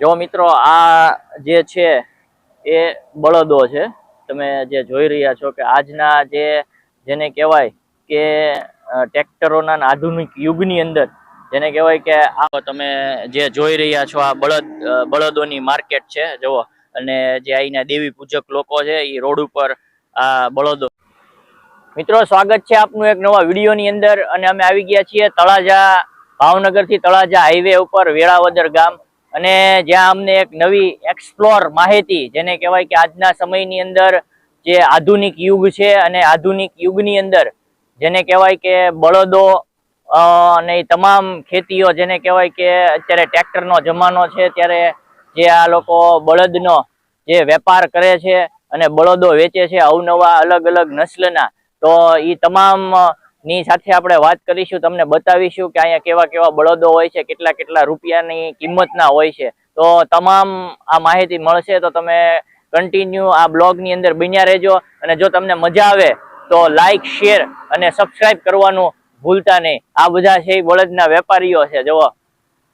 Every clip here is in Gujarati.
જો મિત્રો, આ જે છે, એ બળદો છે. તમે જે જોઈ રહ્યા છો કે આજના જે જેને કહેવાય કે ટ્રેક્ટરોના આધુનિક યુગની અંદર, જેને કહેવાય કે આ તમે જે જોઈ રહ્યા છો, આ બળદ બળદોની માર્કેટ છે, જુઓ. અને જે અહીંના દેવી પૂજક લોકો છે એ રોડ ઉપર આ બળદો. મિત્રો, સ્વાગત છે આપનું એક નવા વિડીયોની અંદર. અને અમે આવી ગયા છીએ તળાજા, ભાવનગરથી તળાજા હાઈવે ઉપર વેળાવદર ગામ. અને જ્યાં અમને એક નવી એક્સપ્લોર માહિતી, જેને કહેવાય કે આજના સમયની અંદર જે આધુનિક યુગ છે અને આધુનિક યુગની અંદર, જેને કહેવાય કે બળદો અને તમામ ખેતીઓ, જેને કહેવાય કે અત્યારે ટ્રેક્ટરનો જમાનો છે, ત્યારે જે આ લોકો બળદનો જે વેપાર કરે છે અને બળદો વેચે છે અવનવા અલગ અલગ નસ્લના, તો એ તમામ ની સાથે આપણે વાત કરીશું, તમને બતાવીશું કે અહીંયા કેવા કેવા બળદો હોય છે, કેટલા કેટલા રૂપિયાની કિંમતના હોય છે. તો તમામ આ માહિતી મળશે, તો તમે કન્ટિન્યુ આ બ્લોગની અંદર બન્યા રહેજો. અને જો તમને મજા આવે, તો લાઈક શેર અને સબસ્ક્રાઇબ કરવાનું ભૂલતા નહીં. આ બધા છે બળદના વેપારીઓ છે, જુઓ.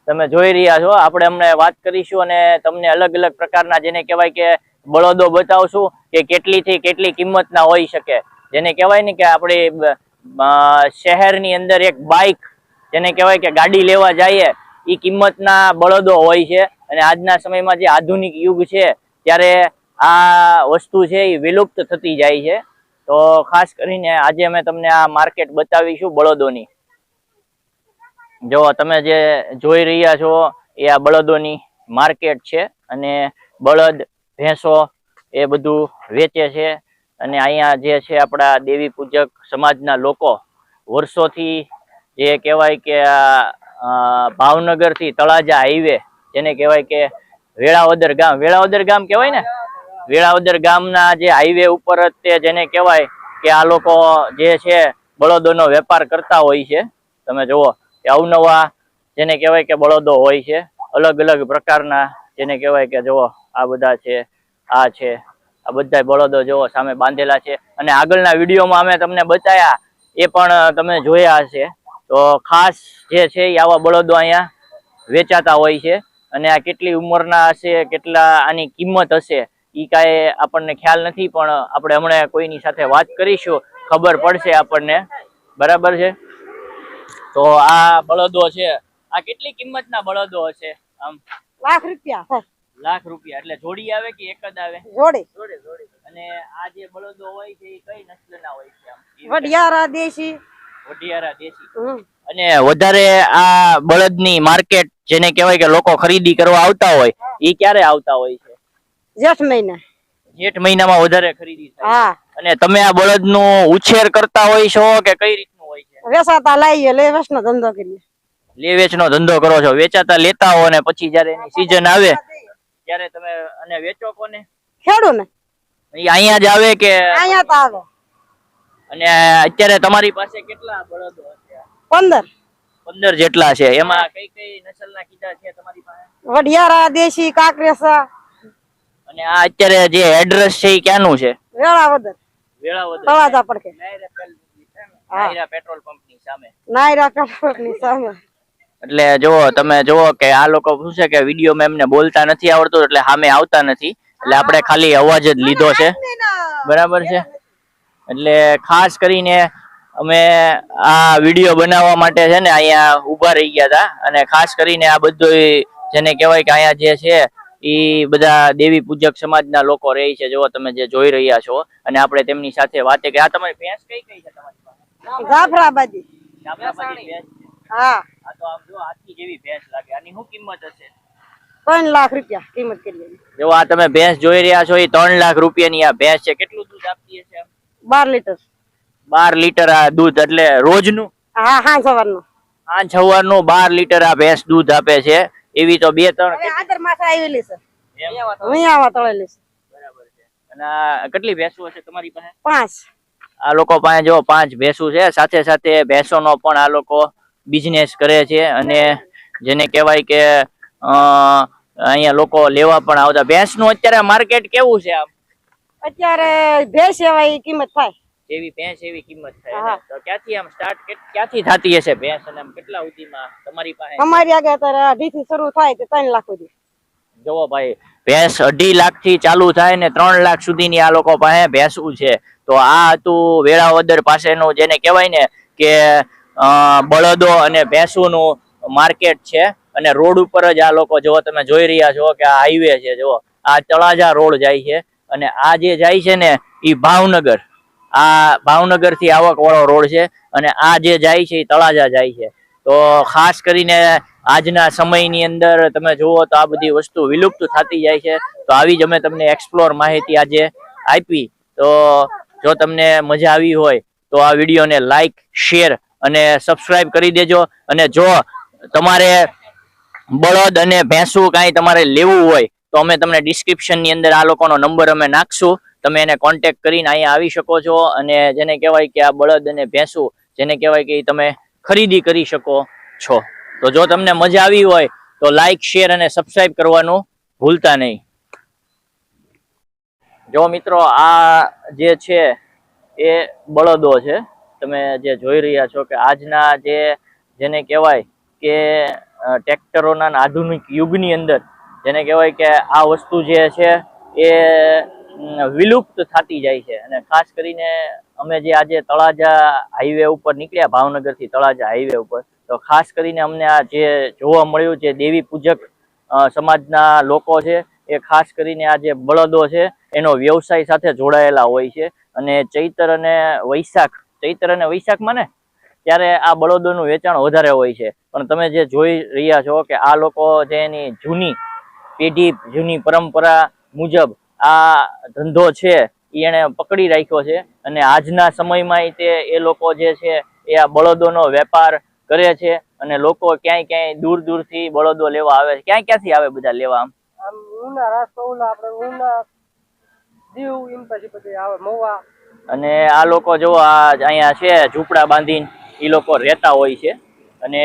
તમે જોઈ રહ્યા છો, આપણે અમને વાત કરીશું અને તમને અલગ અલગ પ્રકારના જેને કહેવાય કે બળદો બતાવશું કે કેટલીથી કેટલી કિંમતના હોઈ શકે. જેને કહેવાય ને કે આપણી શહેરની અંદર એક બાઇક જેને કહેવાય કે ગાડી લેવા જઈએ એ કિંમતના બળદો હોય છે. અને આજના સમયમાં જે આધુનિક યુગ છે, ત્યારે આ વસ્તુ છે એ વિલુપ્ત થતી જાય છે. તો ખાસ કરીને આજે અમે તમને આ માર્કેટ બતાવીશું બળદોની. જો તમે જે જોઈ રહ્યા છો, એ આ બળદોની માર્કેટ છે. અને બળદ, ભેંસો એ બધું વેચે છે. અને અહીંયા જે છે આપણા દેવી પૂજક સમાજના લોકો, વર્ષોથી જે કહેવાય કે ભાવનગરથી તળાજા હાઈવે, જેને કહેવાય કે વેળાવદર ગામ વેળાવદર ગામ કહેવાય ને? વેળાવદર ગામના જે હાઈવે ઉપર જ તે જેને કહેવાય કે આ લોકો જે છે બળદોનો વેપાર કરતા હોય છે. તમે જુઓ કે અવનવા જેને કહેવાય કે બળદો હોય છે અલગ અલગ પ્રકારના જેને કહેવાય કે જુઓ આ બધા છે, આ છે. આ બધા બળદો જુઓ સામે બાંધેલા છે. અને આગળના વિડીયોમાં અમે તમને બતાવ્યા એ પણ તમે જોયા હશે. તો ખાસ જે છે એ આવા બળદો અહીંયા વેચાતા હોય છે. અને આ કેટલી ઉંમરના હશે, કેટલા આની કિંમત હશે, ઈ કાંઈ આપણને ખ્યાલ નથી, પણ આપણે હમણાં કોઈની સાથે વાત કરીશું. ખબર પડશે આપણને. બરાબર છે? તો આ બળદો છે, આ કેટલી કિંમતના બળદો હશે? આમ. લાખ રૂપિયા. લાખ રૂપિયા. એટલે જોડી આવે કે એક જ આવે? જોડે. અને આ જે બળદો હોય છે એ કઈ નસ્લના હોય છે વઢિયારા દેશી. વઢિયારા દેશી. અને વધારે આ બળદની માર્કેટ જેને કહેવાય કે લોકો ખરીદી કરવા આવતા હોય એ ક્યારે આવતા હોય છે? જેઠ મહિના. જેઠ મહિનામાં વધારે ખરીદી થાય હા. અને તમે આ બળદનો ઉછેર કરતા હોય છો કે કઈ રીતનું હોય છે? વેસાતા લઈએ લે વેસનો ધંધો કરીએ. લે વેચનો ધંધો કરો છો. વેચાતા લેતા હો અને પછી જયારે એની સીઝન આવે ત્યારે તમે અને વેચો કોને? ખેડું ને. અહીંયા જ આવે કે અહીંયા તો આવે. અને અત્યારે તમારી પાસે કેટલા બળદો છે પંદર. પંદર જેટલા છે. એમાં કઈ કઈ નસલના કીધા છે તમારી પાસે? વઢિયારા દેશી કાકરેસા. અને આ અત્યારે જે એડ્રેસ છે એ ક્યાંનું છે? વેળાવદર. વેળાવદર. તળાજા પડકે. નાયરા પેટ્રોલ પંપની સામે. નાયરા કટોકની સામે. એટલે જુઓ તમે જુઓ કે આ લોકો શું છે કે વિડીયોમાં એમને બોલતા નથી આવડતું એટલે સામે આવતા નથી. એટલે આપણે ખાલી અવાજ જ લીધો છે. બરાબર છે? એટલે ખાસ કરીને અમે આ વીડિયો બનાવવા માટે છે ને અહીંયા ઊભા રહી ગયા હતા. અને ખાસ કરીને આ બધું જેને કહેવાય કે અહીંયા જે છે એ બધા દેવી પૂજક સમાજના લોકો રહે છે. જો તમે જે જોઈ રહ્યા છો. અને આપણે તેમની સાથે વાતે કે આ તમારી ભેંસ કઈ કઈ છે તમારી પાસે? ગાફરાબાદી જાફરાબાદી ભેંસ હા. આ તો આમ જો હાથી જેવી ભેંસ લાગે. આની શું કિંમત હશે? ત્રણ લાખ રૂપિયા કિંમત કરીએ જો આ તમે ભેંસ જોઈ રહ્યા છો એ ત્રણ લાખ રૂપિયાની આ ભેંસ છે. કેટલું દૂધ આપતી હશે બાર લીટર. બાર લીટર આ દૂધ એટલે રોજનું? હા હા સવારનો. આ સવારનું બાર લીટર આ ભેંસ દૂધ આપે છે. એવી તો બે ત્રણ આદર માથે આવેલી છે. એમ? તળેલી છે. બરાબર છે. અને કેટલી ભેંસો હશે તમારી પાસે? પાંચ. આ લોકો પાસે જો પાંચ ભેંસું છે. સાથે સાથે ભેંસોનો પણ આ લોકો બિઝનેસ કરે છે અને જેને કહેવાય કે અહીંયા લોકો લેવા પણ આવતા. ભેંસનું અત્યારે માર્કેટ કેવું છે આમ? અત્યારે ભેંસ એવા કિંમત થાય. જેવી ભેંસ એવી કિંમત થાય તો ક્યાંથી આમ સ્ટાર્ટ ક્યાંથી થતી હશે ભેંસ અને આમ કેટલા સુધીમાં તમારી પાસે? અમારી આગળ અત્યારે અઢી થી શરૂ થાય તો ત્રણ લાખ સુધી. જોવો ભાઈ ભેંસ અઢી લાખથી ચાલુ થાય ને ત્રણ લાખ સુધીની આ લોકો પાસે ભેંસું છે. તો આ હતું વેળાવદર પાસેનું જેને કહેવાય ને કે બળદો અને ભેંસુનું માર્કેટ છે. અને રોડ ઉપર જ આ લોકો જો તમે જોઈ રહ્યા છો કે આ હાઈવે છે જો આ તળાજા રોડ જાય છે. અને આ જે જાય છે ને એ ભાવનગર. આ ભાવનગરથી આવક વાળો રોડ છે. અને આ જે જાય છે એ તળાજા જાય છે. તો ખાસ કરીને આજના સમયની અંદર તમે જુઓ તો આ બધી વસ્તુ વિલુપ્ત થતી જાય છે. તો આવી જ અમે તમને એક્સપ્લોર માહિતી આજે આપી. તો જો તમને મજા આવી હોય તો આ વિડીયોને લાઈક શેર અને સબસ્ક્રાઇબ કરી દેજો. અને જો તમારે બળદ અને ભેંસું કાંઈ તમારે લેવું હોય, તો અમે તમને ડિસ્ક્રિપ્શનની અંદર આ લોકોનો નંબર અમે નાખશું. તમે એને કોન્ટેક્ટ કરીને અહીંયા આવી શકો છો. અને જેને કહેવાય કે આ બળદ અને ભેંસું, જેને કહેવાય કે તમે ખરીદી કરી શકો છો. તો જો તમને મજા આવી હોય, તો લાઈક શેર અને સબસ્ક્રાઇબ કરવાનું ભૂલતા નહીં. જો મિત્રો, આ જે છે એ બળદો છે. તમે જે જોઈ રહ્યા છો કે આજના જે જેને કહેવાય કે ટ્રેક્ટરોના આધુનિક યુગની અંદર જેને કહેવાય કે આ વસ્તુ જે છે એ વિલુપ્ત થતી જાય છે. અને ખાસ કરીને અમે જે આજે તળાજા હાઈવે ઉપર નીકળ્યા, ભાવનગરથી તળાજા હાઈવે ઉપર, તો ખાસ કરીને અમને આ જે જોવા મળ્યું જે દેવી પૂજક સમાજના લોકો છે, એ ખાસ કરીને આ જે બળદો છે, એનો વ્યવસાય સાથે જોડાયેલા હોય છે. અને ચૈતર અને વૈશાખ ચૈતર અને વૈશાખમાં ને, ત્યારે આ બળદોનું વેચાણ વધારે હોય છે. પણ તમે જે જોઈ રહ્યા છો કે આ લોકો જે એની જૂની પેઢી, જૂની પરંપરા મુજબ આ ધંધો છે એને પકડી રાખ્યો છે. અને આજના સમયમાં તે, એ લોકો જે છે, એ આ બળદોનો વેપાર કરે છે. અને લોકો ક્યાંય ક્યાંય દૂર દૂરથી બળદો લેવા આવે છે. ક્યાં ક્યાંથી આવે બધા લેવા આમ? ઉના રાજકોટ આપણે ઉના દીવ પછી આવે, મવા. અને આ લોકો જો આ અહીંયા છે, ઝૂંપડા બાંધીને એ લોકો રહેતા હોય છે. અને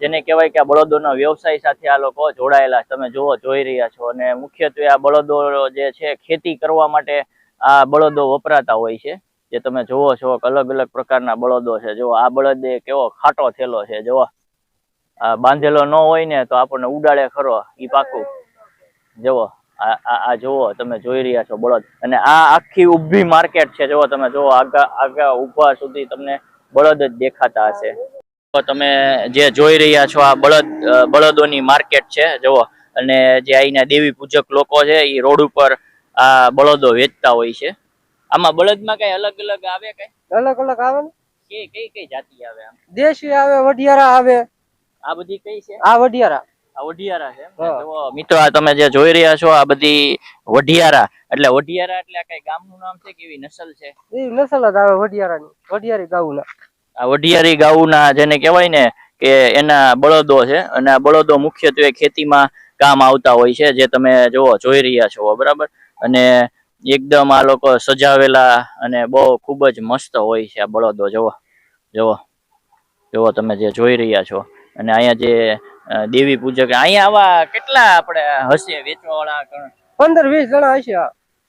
જેને કહેવાય કે આ બળદોના વ્યવસાય સાથે આ લોકો જોડાયેલા તમે જુઓ, જોઈ રહ્યા છો. અને મુખ્યત્વે આ બળદો જે છે, ખેતી કરવા માટે આ બળદો વપરાતા હોય છે. જે તમે જુઓ છો અલગ અલગ પ્રકારના બળદો છે. જો આ બળદ કેવો ખાટો થયેલો છે. જુઓ બાંધેલો ન હોય ને તો આપણને ઉડાડે ખરો ઈ પાકું. જુઓ. આ જુઓ તમે જોઈ રહ્યા છો બળદ. અને આ આખી ઊભી માર્કેટ છે. જુઓ તમે જુઓ આગા આગા ઊભા સુધી તમને બળદ જ દેખાતા હશે. તમે જે જોઈ રહ્યા છો આ બળદ બળદોની માર્કેટ છે. જુઓ અને જે અહીંના દેવી પૂજક લોકો છે એ રોડ ઉપર આ બળદો વેચતા હોય છે. આમાં બળદમાં કઈ અલગ અલગ આવે કઈ? અલગ અલગ આવે ને? કઈ કઈ કઈ જાતિ આવે આમ? દેશી આવે વઢિયારા આવે. આ બધી કઈ છે? આ વઢિયારા. વઢિયારા છે મિત્રો આ તમે જે જોઈ રહ્યા છો આ બધી વઢિયારા. એટલે વઢિયારા એટલે આ કઈ ગામનું નામ છે કેવી નસલ છે? એ નસલ જ આવે વઢિયારાની. વઢિયારી ગાઉના. આ વઢિયારી ગાઉના જેને કહેવાય ને કે એના બળદો છે. અને આ બળદો મુખ્યત્વે ખેતીમાં કામ આવતા હોય છે જે તમે જુઓ જોઈ રહ્યા છો બરાબર? અને એકદમ આ લોકો સજાવેલા અને બહુ ખૂબ જ મસ્ત હોય છે આ બળદો. જુઓ જુઓ જુઓ તમે જે જોઈ રહ્યા છો. અને અહીંયા જે દેવી પૂજક. અહીંયા આવા કેટલા આપણે હશે વેચવા વાળા પંદર વીસ જણા હશે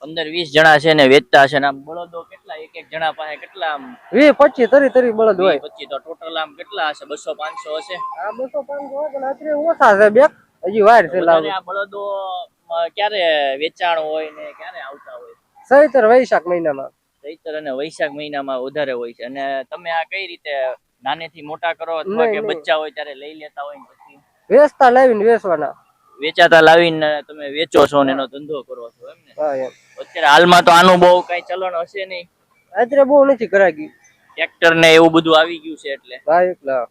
પંદર વીસ જણા છે ને વેચતા હશે ને આમ બળદો કેટલા? એક એક જણા પાસે કેટલા આમ? વીસ પચીસ તરી તરી બળદ હોય. પચીસ તો ટોટલ આમ કેટલા હશે? બસો પાંચસો હશે? હા બસો પાંચસો હોય પણ અત્યારે ઓછા છે બે. હજી વાર છે આ બળદો ક્યારે વેચાણ હોય ને ક્યારે આવતા હોય? સહિતર વૈશાખ મહિનામાં. ચૈત્ર અને વૈશાખ મહિનામાં વધારે હોય છે. અને તમે આ કઈ રીતે નાનેથી મોટા કરો અથવા કે બચ્ચા હોય ત્યારે લઈ લેતા હોય વેચતા લાવીને વેચવાના. વેચાતા લાવીને તમે વેચો છો ને એનો ધંધો કરો છો એમ ને? હા એમ. અત્યારે હાલમાં તો આનું બહુ કઈ ચલણ હશે નહીં. અત્યારે બહુ નથી કરાગી ટ્રેક્ટર ને એવું બધું આવી ગયું છે એટલે. હા એકલા.